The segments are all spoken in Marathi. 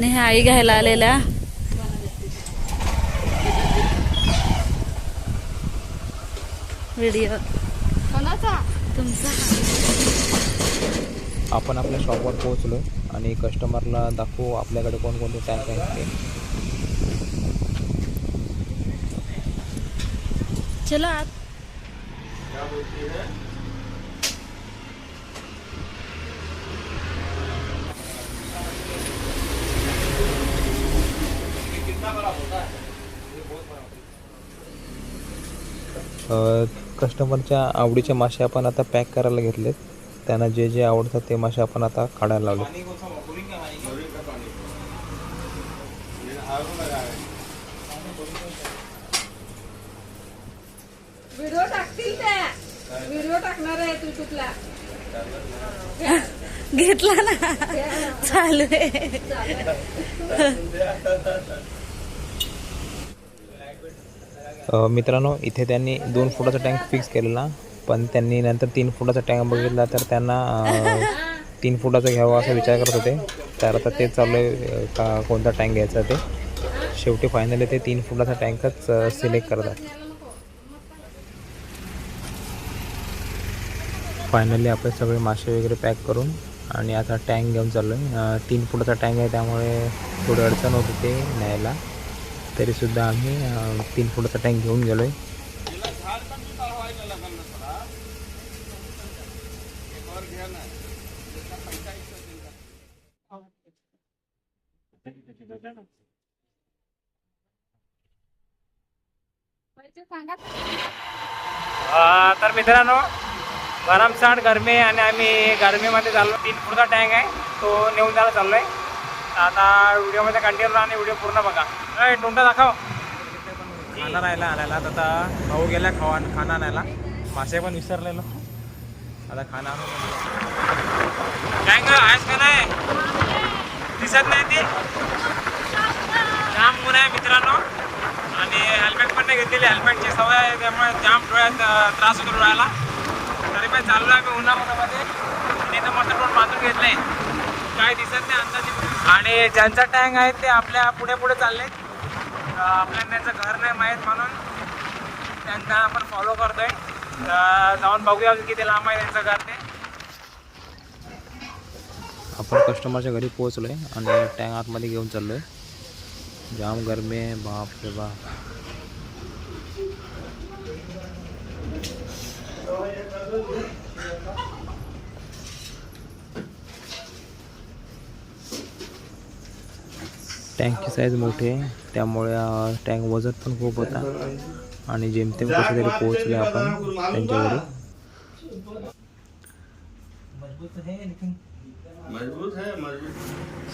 आणि ह्या आई घ्यायला आलेल्या. व्हिडिओ तुमचा. आपण आपल्या शॉपवर पोहोचलो आणि कस्टमरला दाखवू आपल्याकडे कोणकोणते टँक आहेत ते. चलो. आत कस्टमरच्या आवडीचे मासे आपण आता पॅक करायला घेतलेत. त्यांना जे जे आवडतात ते मासे आपण आता काढायला लावले व्हिडिओ टाकतील त्या. व्हिडिओ टाकणार आहे तू घेतला ना. चालू आहे. मित्रांनो इथे त्यांनी दोन फुटाचा टँक फिक्स केलेला पण त्यांनी नंतर तीन फुटाचा टँक बघितला तर त्यांना तीन फुटाचा घ्यावा असा विचार करत होते. तर आता ते चालू आहे का कोणता टँक घ्यायचा ते. शेवटी फायनली ते तीन फुटाचा टँकच सिलेक्ट करतात फायनली आपण सगळे मासे वगैरे पॅक करून आणि आता टँक घेऊन चाललो आहे तीन फुटाचा टँक आहे त्यामुळे थोडी अडचण होती ते न्यायला. तरीसुद्धा आम्ही तीन फुटाचा टँक घेऊन गेलो आहे तर मित्रांनो भरमसाठ गरमी आहे आणि आम्ही गरमीमध्ये चाललो. तीन फुटचा टँक आहे तो नेऊन जायला चाललो आहे आता व्हिडिओमध्ये कंटिन्यू राहा आणि व्हिडिओ पूर्ण बघा. अय टोंटा दाखव. खाना राहिला आणायला आता भाऊ गेला खावा खाना आणायला मासे पण विसरलेलो. आता खाना टँक आहेस का नाही? दिसत नाही ती? जाम ऊन आहे मित्रांनो. आणि हेल्मेट पण नाही घेतलेली हेल्मेटची सवय आहे त्यामुळे जाम डोळ्यात त्रास होतो डोळ्याला. तरी पण चाललो आहे मी उन्हामध्ये. आणि इथं मस्त डोळ बांधून घेतलंय. काय दिसत नाही अंदाजे. आणि ज्यांचा टँक आहे ते आपल्या पुढे पुढे चालले. आपल्याला त्यांचं घर नाही माहीत म्हणून त्यांना आपण फॉलो करतोय. जाऊन बघूया किती लांब आहे त्यांचं घर ते. आपण कस्टमरच्या घरी पोहोचलो आहे आणि टँक आतमध्ये घेऊन चाललो आहे जाम गरमी आहे बाप रे बाप. टँकची साईज मोठी आहे. त्यामुळे टँक वजन पण खूप होता. आणि जेमतेम कसे तरी पोहोचले आपण त्यांच्याकडे.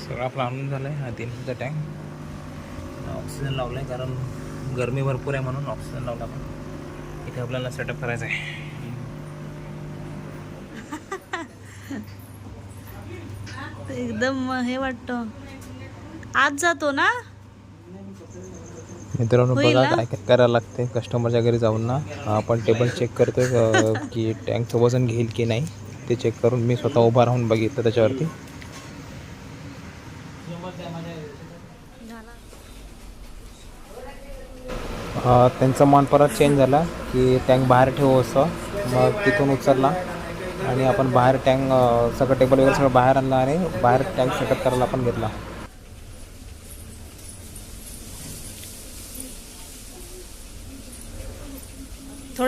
सगळं आपलं आणून झालं आहे हा तीन फुटचा टँक ऑक्सिजन लावलं आहे कारण गरमी भरपूर आहे म्हणून ऑक्सिजन लावला आपण. इथे आपल्याला सेटअप करायचं आहे एकदम हे वाटतं. आज जातो ना? मित्रांनो बघा? काय काय करायला लागते कस्टमरच्या घरी जाऊन ना आपण टेबल चेक करतोय अं, की टँकचं वजन घेईल की नाही ते चेक करून मी स्वतः उभा राहून बघितलं त्याच्यावरती. त्यांचा मन परत चेंज झाला की टँक बाहेर ठेवू असं. मग तिथून उचलला. आणि आपण बाहेर टँक सगळं टेबल वगैरे सगळं बाहेर आणलं आणि बाहेर टँक सेटअप करायला आपण घेतला.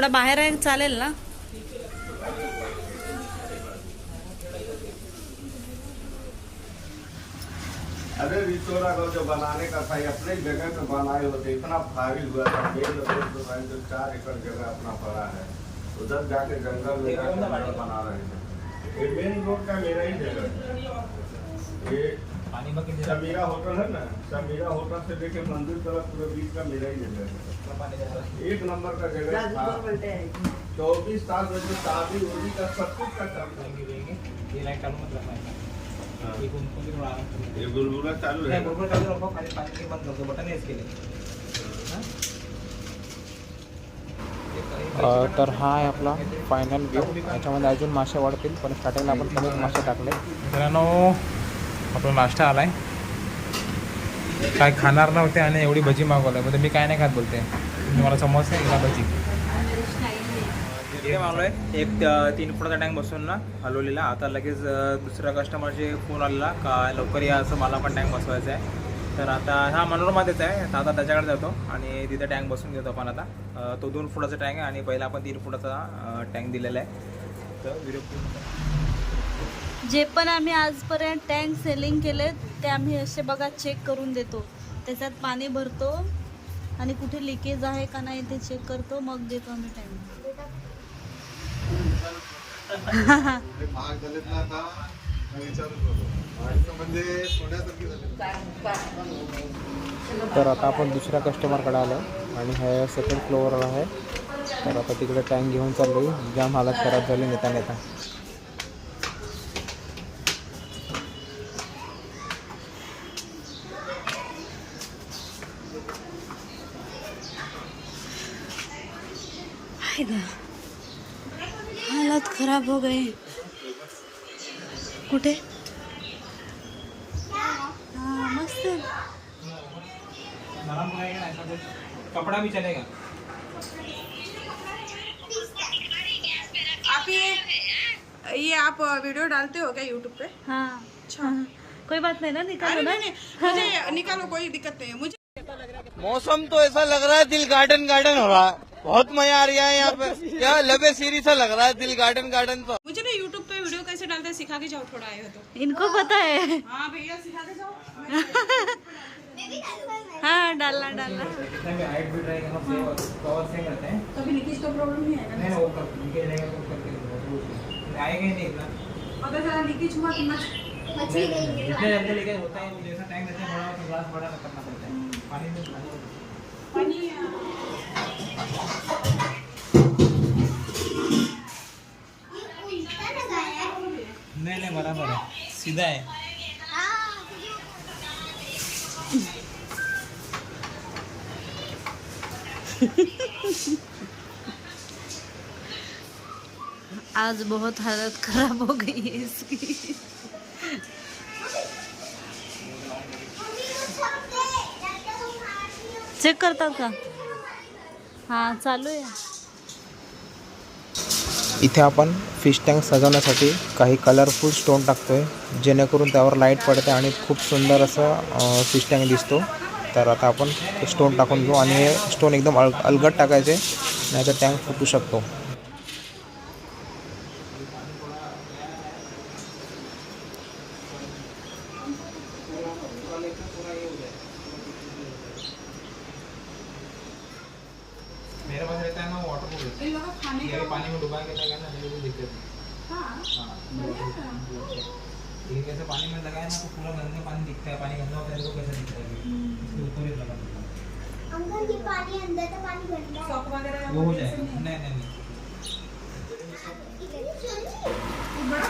थोडा बाहेर आहे चालेल ना? अरे रिचोरा को जो बनाने का था ये अपने जगह पे बनाए होते इतना भारी हुआ था रोड तो भाई जो चार एकड़ जगह अपना पड़ा है। उधर जाके जंगल में जाके बना रहे थे ये मेन रोड का मेरा ही जगह है। ये समीरा होटल है ना समीरा होटल से लेके मंदिर तरफ पूरे बीच का मेरा ही जगह है। एक नंबर का जगह चौबीस साल में जो शादी होली का सब कुछ का काम ये बुलबुला चालू है अ, तर हा आहे आपला फायनल व्यू याच्यामध्ये अजून मासे वाढतील पण स्टार्टिंगला आपण कमीच मासे टाकले. मित्रांनो आपला नाश्ता आला आहे काय खाणार नव्हते आणि एवढी भजी मागवलं म्हणजे मी काय नाही खात बोलते. तुम्ही मला समजते का भजी. इकडे आहे एक तीन फुटाचा टँक बसून ना हलवलेला. आता लगेच दुसऱ्या कस्टमरचे फोन आलेला. का लवकर या असं मला पण टँक बसवायचा आहे तर आता हा मनोरमाध्येच आहे. तर आता त्याच्याकडे जातो आणि तिथे टँक बसून घेतो आपण आता. तो दोन फुटाचा टँक आहे आणि पहिला आपण तीन फुटाचा टँक दिलेला आहे. तर विरोध जे पण आम्ही आजपर्यंत टँक सेलिंग केले ते आम्ही असे बघा चेक करून देतो. त्याच्यात पाणी भरतो आणि कुठे लिकेज आहे का नाही ते चेक करतो मग देतो आम्ही टँक तर आता आपण दुसऱ्या कस्टमरकडे आलो आणि हे सेकंड फ्लोअरवर आहे. तर आता तिकडे टँक घेऊन चाललो जाम हालत खराब झाली नेता नेता. आएगा हालत खराब हो गए कुठे? हाँ मस्त कपड़ा भी चलेगा। आप ये ये आप वीडियो डालते हो क्या यूट्यूब पे? हाँ। हाँ। कोई बात नहीं ना निकालो ना। नहीं, मुझे निकालो कोई दिक्कत नहीं है मुझे मौसम तो ऐसा लग रहा है दिल गार्डन गार्डन हो रहा है। बहुत मजा आ रहा है यहाँ पे। यहाँ लबे सीरी सा लग रहा है दिल गार्डन गार्डन तो मुझे ना यूट्यूब पे वीडियो कैसे डालते हैं सिखा के जाओ थोड़ा आए हो तो। इनको पता है। हाँ भैया सिखा के जाओ। हाँ डालना डालना। कितना भी हाइट भी रहेगा ना कवर सेम रहते हैं कभी लीकेज का प्रॉब्लम नहीं आएगा नहीं नहीं वो कर लीकेज रहेगा तो करके दूंगा, तो उसमें। आएगा ही नहीं इतना। अगर जरा लीकेज हुआ तो मच जितना जल्दी लीकेज होता है वो जैसा टाइम रहता है बड़ा तो ग्लास बड़ा करना पड़ता है। पानी में पानी पानी नहीं नहीं, बराबर है। सीधा है। आज बहुत हालत खराब हो गई है इसकी। चेक करता का हां चालू आहे. इथे आपण फिश टँक सजवण्यासाठी काही कलरफुल स्टोन टाकतोय जेणेकरून त्यावर लाइट पडते आणि खूप सुंदर असं फिश टँक दिसतो. तर आता आपण स्टोन टाकून घेऊ आणि हे स्टोन एकदम अल अलगट टाकायचे नाहीतर टँक फुटू शकतो मेरे पास रहता है ना वाटर प्रूफ इन लोगों को खाने ये पानी में डुबा के लगाया ना मेरे को दिक्कत नहीं हाँ हाँ ये कैसे पानी में लगाया गंदा पानी दिखता है पानी गंदा होता है तो कैसे दिखता है इसके ऊपर ही लगा। अंकल ये पानी अंदर तो पानी गंदा है शॉक वगैरह वो हो जाएगा नहीं नहीं नहीं.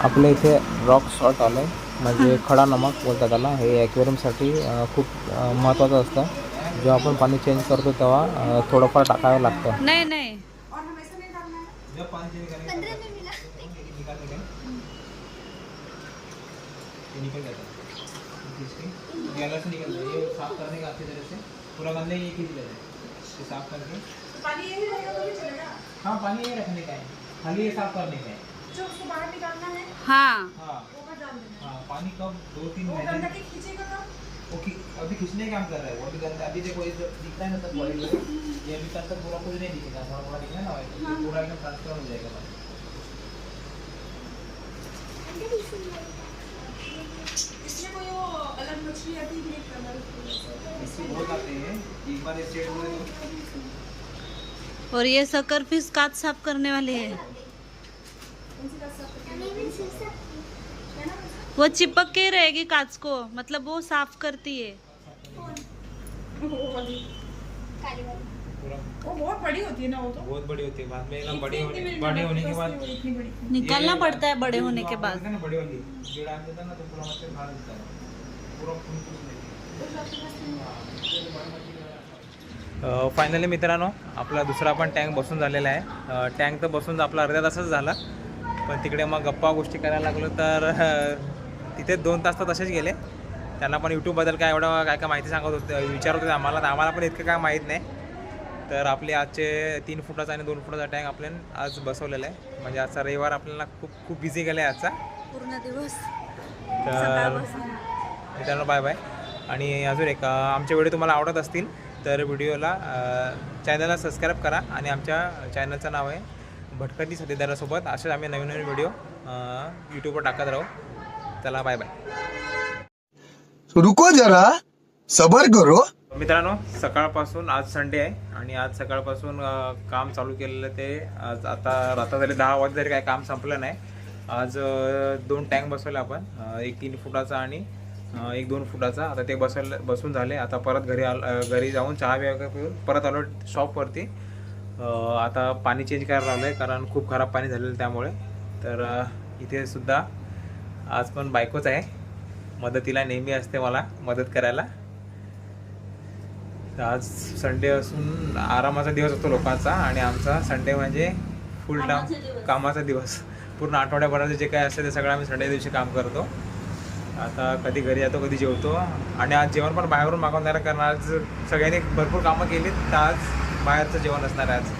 आपल्या इथे रॉक सॉल्ट आलं आहे म्हणजे खडा नमक बोलतात त्याला. हे ॲक्वेरियमसाठी खूप महत्त्वाचं असतं. जेव्हा आपण पाणी चेंज करतो तेव्हा थोडंफार टाकावं लागतं. नाही नाही. निकल जाता है इसके ये अलग से निकल जाए ये साफ़ करने का अच्छी तरह से। पूरा गंदा एक ही जगह है साफ़ करके। तो पानी यही रहेगा तो भी चलेगा? हाँ पानी ये रखने का है। खाली ये साफ़ करने का है। जो उसको बाहर निकालना है हा। हाँ। वो डाल देना हाँ। पानी कब? दो तीन महीने। के अभी खींचने का काम कर रहा है? वो अभी गंदा अभी देखो ये दिख रहा है ना सब बॉडी ये अभी तक तक पूरा कुछ नहीं दिखेगा। थोड़ा थोड़ा दिखेगा ना पूरा एकदम ट्रांसफ़र हो जाएगा पानी इसमें कोई वो अलग मछली आती है ग्रे कलर इससे बहुत आते हैं एक बार इस शेड में और ये सकर फ़िश काच साफ़ करने वाले है। वो चिपक के रहेगी कांच को। मतलब वो साफ़ करती है। वो बहुत बड़ी होती है ना वो तो? बहुत बड़ी होती है। बाद में एकदम बड़ी होने बड़ी होने के बाद निकालना पड़ता है बड़े होने के बाद। ना बड़ी वाली फायनली मित्रांनो आपला दुसरा पण टँक बसून झालेला आहे. टँक तर बसून आपला अर्ध्या तासच झाला. पण तिकडे मग गप्पा गोष्टी करायला लागलो तर तिथे दोन तास तर तसेच गेले. त्यांना पण यूट्यूबबद्दल काय एवढं काय काय माहिती सांगत होते विचारत होते आम्हाला. तर आम्हाला पण इतकं काय माहीत नाही. तर आपले आजचे तीन फुटाचा आणि दोन फुटाचा टँक आपल्याला आज बसवलेला आहे. म्हणजे आजचा रविवार आपल्याला खूप खूप बिझी गेला आहे आजचा. पूर्ण दिवस. तर मित्रांनो बाय बाय आणि अजून एक आमचे व्हिडिओ तुम्हाला आवडत असतील तर व्हिडिओला चॅनलला सबस्क्राईब करा आणि आमच्या चॅनलचं नाव आहे भटकती सतीदारासोबत असेच आम्ही नवीन नवीन व्हिडिओ यूट्यूबवर टाकत राहू. चला बाय बाय रुको जरा सबर करो. मित्रांनो सकाळपासून आज संडे आहे आणि आज सकाळपासून काम चालू केलेलं ते आज आता आता झाले दहा वाजता तरी काय काम संपलं नाही. आज दोन टँक बसवले आपण एक तीन फुटाचा आणि एक दोन फुटाचा. आता ते बसवलं बसून झाले. आता परत घरी आल घरी जाऊन चहा वगैरे पिऊन परत आलो शॉपवरती आता पाणी चेंज करायला लावलं आहे कारण खूप खराब पाणी झालेलं त्यामुळे. तर इथे सुद्धा आज पण बायकोच आहे. मदतीला नेहमी असते मला मदत करायला. तर आज संडे असून आरामाचा दिवस असतो लोकांचा आणि आमचा संडे म्हणजे फुल दिवस. कामाचा दिवस. पूर्ण आठवड्याभराचं जे काय असतं ते सगळं आम्ही संडे दिवशी काम करतो. आता कधी घरी येतो कधी जेवतो. आणि आज जेवण पण बाहेरून मागवणार कारण आज सगळ्यांनी भरपूर कामं केलीत तर आज बाहेरचं जेवण असणार आहे आज.